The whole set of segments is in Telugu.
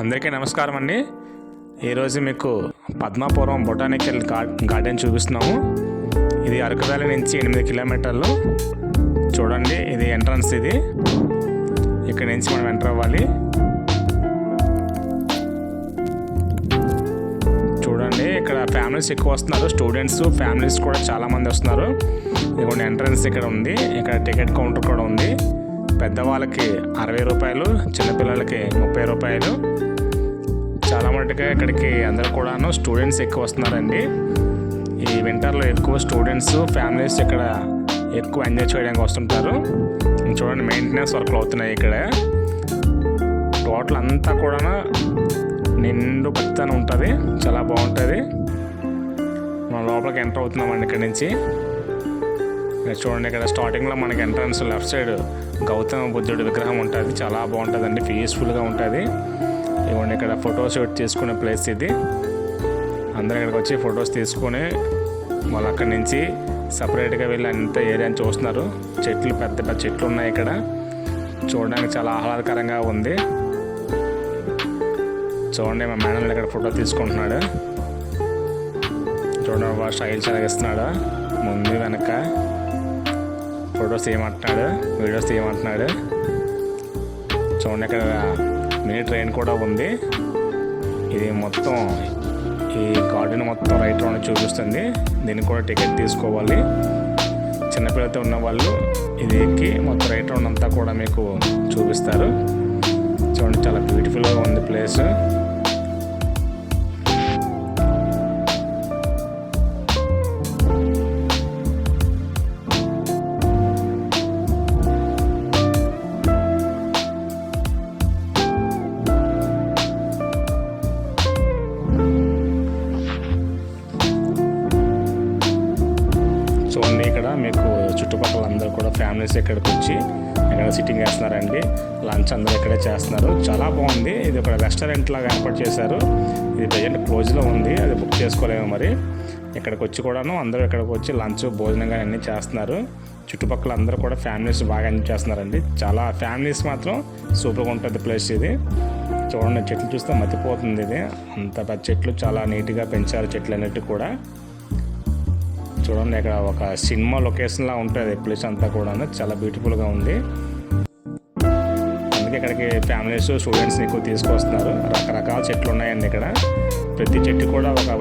అందరికీ నమస్కారం అండి. ఈరోజు మీకు పద్మాపురం బొటానికల్ గార్డెన్ చూపిస్తున్నాము. ఇది అరకు వ్యాలీ నుంచి ఎనిమిది కిలోమీటర్లు. చూడండి ఇది ఎంట్రన్స్ ఇది. ఇక్కడ నుంచి మనం ఎంటర్ అవ్వాలి. చూడండి ఇక్కడ ఫ్యామిలీస్ ఎక్కువ వస్తున్నారు. స్టూడెంట్స్ ఫ్యామిలీస్ కూడా చాలామంది వస్తున్నారు. ఇదిగోండి ఎంట్రన్స్ ఇక్కడ ఉంది. ఇక్కడ టికెట్ కౌంటర్ కూడా ఉంది. పెద్దవాళ్ళకి అరవై రూపాయలు చిన్నపిల్లలకి ముప్పై రూపాయలు. చాలా మటుగా ఇక్కడికి అందరు కూడాను స్టూడెంట్స్ ఎక్కువ వస్తున్నారండి. ఈ వింటర్లో ఎక్కువ స్టూడెంట్స్ ఫ్యామిలీస్ ఇక్కడ ఎక్కువ ఎంజాయ్ చేయడానికి వస్తుంటారు. చూడండి మెయింటెనెన్స్ వర్క్లు అవుతున్నాయి ఇక్కడ. టోటల్ అంతా కూడా నిండు పచ్చని ఉంటుంది. చాలా బాగుంటుంది. మనం లోపలికి ఎంటర్ అవుతున్నామండి ఇక్కడి నుంచి. చూడండి ఇక్కడ స్టార్టింగ్లో మనకి ఎంట్రన్స్ లెఫ్ట్ సైడ్ గౌతమ బుద్ధుడి విగ్రహం ఉంటుంది. చాలా బాగుంటుందండి పీస్ఫుల్గా ఉంటుంది. ఇవ్వండి ఇక్కడ ఫొటో షూట్ చేసుకునే ప్లేస్ ఇది. అందరూ ఇక్కడికి వచ్చి ఫొటోస్ తీసుకొని వాళ్ళు అక్కడి నుంచి సపరేట్గా వెళ్ళి అంత ఏరియాని చూస్తున్నారు. చెట్లు పెద్ద పెద్ద చెట్లు ఉన్నాయి ఇక్కడ. చూడడానికి చాలా ఆహ్లాదకరంగా ఉంది. చూడండి మా మేడం ఇక్కడ ఫోటో తీసుకుంటున్నాడు. చూడండి వాడు స్టైల్ చదివిస్తున్నాడు ముందు వెనక ఫొటోస్ తీయమంటున్నాడు వీడియోస్ తీయమంటున్నాడు చూడండి ఇక్కడ మినీ ట్రైన్ కూడా ఉంది. ఇది మొత్తం ఈ గార్డెన్ మొత్తం రైట్ రౌండ్ చూపిస్తుంది. దీనికి కూడా టికెట్ తీసుకోవాలి. చిన్నపిల్లలతో ఉన్న వాళ్ళు ఇది ఎక్కి మొత్తం రైట్ రౌండ్ అంతా కూడా మీకు చూపిస్తారు. చూడండి చాలా బ్యూటిఫుల్గా ఉంది ప్లేస్ అనేసి ఇక్కడికి వచ్చి ఇక్కడ సిట్టింగ్ చేస్తున్నారండి. లంచ్ అందరూ ఇక్కడే చేస్తున్నారు. చాలా బాగుంది. ఇది ఒక రెస్టారెంట్ లాగా ఏర్పాటు చేశారు. ఇది ప్రజెంట్ క్లోజ్లో ఉంది. అది బుక్ చేసుకోలేము మరి. ఇక్కడికి వచ్చి కూడాను అందరూ ఇక్కడికి వచ్చి లంచ్ భోజనం కానీ అన్నీ చేస్తున్నారు. చుట్టుపక్కల అందరూ కూడా ఫ్యామిలీస్ బాగా ఎంజాయ్ చేస్తున్నారండి. చాలా ఫ్యామిలీస్ మాత్రం సూపర్గా ఉంటుంది ప్లేస్ ఇది. చూడండి చెట్లు చూస్తే మతిపోతుంది ఇది. అంత పెద్ద చెట్లు చాలా నీట్గా పెంచారు చెట్లు అన్నిటి కూడా. చూడండి ఇక్కడ ఒక సినిమా లొకేషన్ లా ఉంటుంది ప్లేస్ అంతా కూడా చాలా బ్యూటిఫుల్గా ఉంది. అందుకే ఇక్కడికి ఫ్యామిలీస్ స్టూడెంట్స్ ఎక్కువ తీసుకొస్తున్నారు. రకరకాల చెట్లు ఉన్నాయండి ఇక్కడ. ప్రతి చెట్టు కూడా ఒక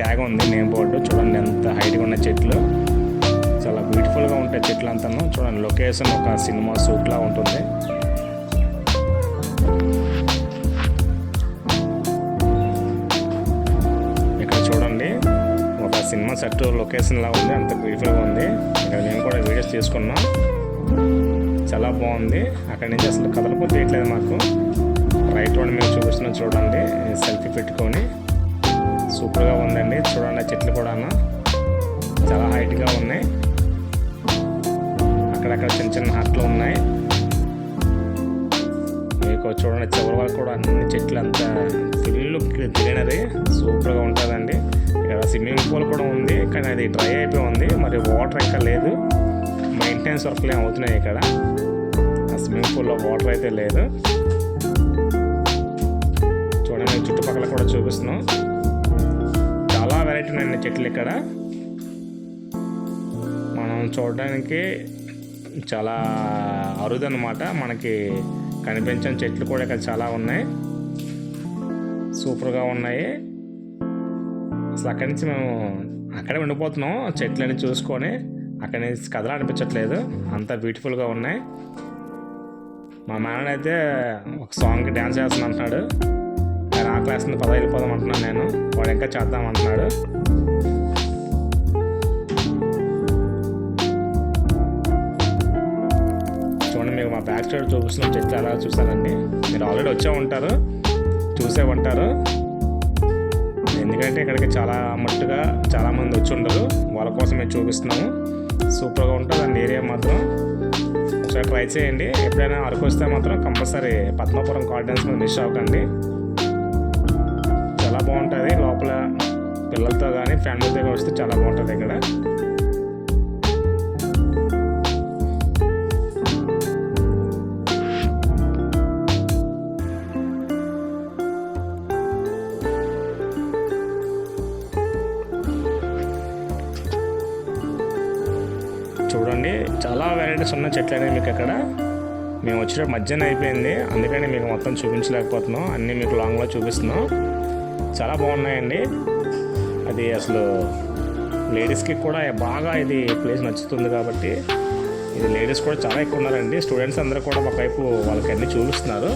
ట్యాగ్ ఉంది నేమ్ బోర్డు చూడండి ఎంత హైట్గా ఉన్న చెట్లు. చాలా బ్యూటిఫుల్గా ఉంటాయి చెట్లు అంతా చూడండి లొకేషన్ ఒక సినిమా సూట్లా ఉంటుంది. సినిమా సెట్ లొకేషన్లా ఉంది అంత బ్యూటిఫుల్గా ఉంది. ఇక్కడ నేను కూడా వీడియోస్ తీసుకున్నాం. చాలా బాగుంది. అక్కడి నుంచి అసలు కదలపోతే తీయట్లేదు మాకు. రైట్ రోడ్ మేము చూపిస్తున్నాం చూడండి. సెల్ఫీ పెట్టుకొని. సూపర్గా ఉందండి. చూడండి ఆ చెట్లు కూడా చాలా హైట్గా ఉన్నాయి. అక్కడక్కడ చిన్న చిన్న హట్లు ఉన్నాయి. మీకు చూడండి చివరి వరకు కూడా అన్ని చెట్లు అంతా ఫుల్ గ్రీనరీ సూపర్గా ఉంటుందండి స్విమ్మింగ్ పూల్ కూడా ఉంది కానీ అది డ్రై అయిపోయి ఉంది. మరి వాటర్ ఇంకా లేదు. మెయింటెనెన్స్ వర్క్లు ఏమి అవుతున్నాయి ఇక్కడ? ఆ స్విమ్మింగ్ పూల్లో వాటర్ అయితే లేదు. చూడండి చుట్టుపక్కల కూడా చూపిస్తున్నాం. చాలా వెరైటీ ఉన్నాయి చెట్లు ఇక్కడ. మనం చూడడానికి చాలా అరుదన్నమాట. మనకి కనిపించని చెట్లు కూడా ఇక్కడ చాలా ఉన్నాయి. సూపర్గా ఉన్నాయి. అసలు అక్కడి నుంచి మేము అక్కడే ఉండిపోతున్నాం చెట్లని చూసుకొని. అక్కడి నుంచి కథలు అనిపించట్లేదు అంత బ్యూటిఫుల్గా ఉన్నాయి. మా మేనన్ అయితే ఒక సాంగ్కి డ్యాన్స్ చేస్తాను అంటున్నాడు నేను ఆ క్లాస్ నుంచి పద వెళ్ళిపోదాం అంటున్నాను నేను వాడు ఇంకా చేద్దాం అంటున్నాడు. చూడండి మీకు మా బ్యాక్ సైడ్ చూపిస్తున్న చెట్లు ఎలా చూసారండి? మీరు ఆల్రెడీ వచ్చే ఉంటారు చూసే ఉంటారు. ఎందుకంటే ఇక్కడికి చాలా మట్టుగా చాలామంది వచ్చి ఉండరు. వాళ్ళ కోసం మేము చూపిస్తున్నాము. సూపర్గా ఉంటుంది. అండ్ ఏరియా మాత్రం ఒకసారి ట్రై చేయండి. ఎప్పుడైనా అరకు వస్తే మాత్రం కంపల్సరీ పద్మాపురం గార్డెన్స్ మీద మిస్ అవ్వకండి. చాలా బాగుంటుంది. లోపల పిల్లలతో కానీ ఫ్యామిలీతో వస్తే చాలా బాగుంటుంది ఇక్కడ. చూడండి. చాలా వెరైటీస్ ఉన్న చెట్లు అనేవి మీకు అక్కడ మేము వచ్చిన మధ్యాహ్నం అయిపోయింది. అందుకని మీకు మొత్తం చూపించలేకపోతున్నాం. అన్నీ మీకు లాంగ్లో చూపిస్తున్నాం. చాలా బాగున్నాయండి. అది అసలు లేడీస్కి కూడా బాగా ఇది ప్లేస్ నచ్చుతుంది కాబట్టి ఇది లేడీస్ కూడా చాలా ఎక్కువ ఉన్నారండి. స్టూడెంట్స్ అందరూ కూడా ఒకవైపు వాళ్ళకి అన్నీ చూపిస్తున్నారు.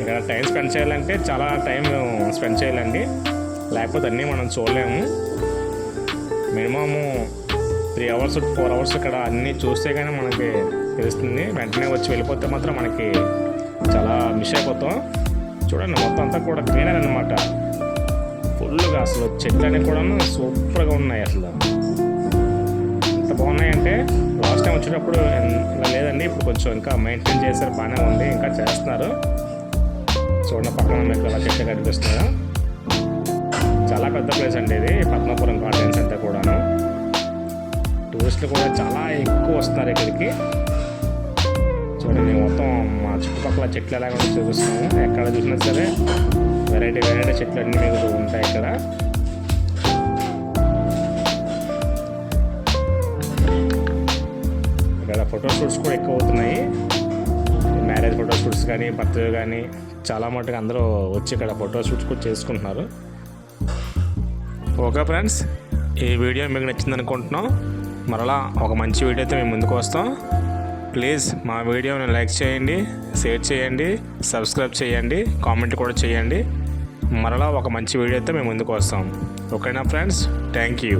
ఇక్కడ టైం స్పెండ్ చేయాలంటే చాలా టైం స్పెండ్ చేయాలండి. లేకపోతే అన్నీ మనం చూడలేము. Minimum three hours four hours ఇక్కడ అన్నీ చూస్తే కానీ మనకి తెలుస్తుంది. వెంటనే వచ్చి వెళ్ళిపోతే మాత్రం మనకి చాలా మిస్ అయిపోతాం. చూడండి మొత్తం అంతా కూడా క్లీనర్ అనమాట ఫుల్గా అసలు చెట్లు అనేవి కూడా సూపర్గా ఉన్నాయి అసలు. ఎంత బాగున్నాయంటే లాస్ట్ టైం వచ్చినప్పుడు ఇలా లేదండి. ఇప్పుడు కొంచెం ఇంకా మెయింటైన్ చేశారు బాగానే ఉంది ఇంకా చేస్తున్నారు. చూడండి పక్కన మీకు అలా చెట్లు కనిపిస్తున్నాయా చాలా పెద్ద ప్లేస్ అండి ఇది పద్మపురం గార్డెన్స్ అంతా కూడాను. టూరిస్టులు కూడా చాలా ఎక్కువ వస్తున్నారు ఇక్కడికి. చూడండి మొత్తం మా చుట్టుపక్కల చెట్లు ఎలాగ ఉందో చూపిస్తాము ఎక్కడ చూసినా సరే వెరైటీ వెరైటీ చెట్లు అన్నీ మీకు ఉంటాయి ఇక్కడ. ఇక్కడ ఫోటో షూట్స్ కూడా ఎక్కువ అవుతున్నాయి. మ్యారేజ్ ఫోటో షూట్స్ కానీ బర్త్డే కానీ చాలా మటుకు అందరూ వచ్చి ఇక్కడ ఫోటో షూట్స్ కూడా చేసుకుంటున్నారు. ఓకే ఫ్రెండ్స్ ఈ వీడియో మీకు నచ్చింది అనుకుంటున్నాం మరలా ఒక మంచి వీడియోతో మేము ముందుకు వస్తాం. ప్లీజ్ మా వీడియోని లైక్ చేయండి షేర్ చేయండి సబ్స్క్రైబ్ చేయండి కామెంట్ కూడా చేయండి. మరలా ఒక మంచి వీడియోతో మేము ముందుకు వస్తాం. ఓకేనా ఫ్రెండ్స్? Thank you.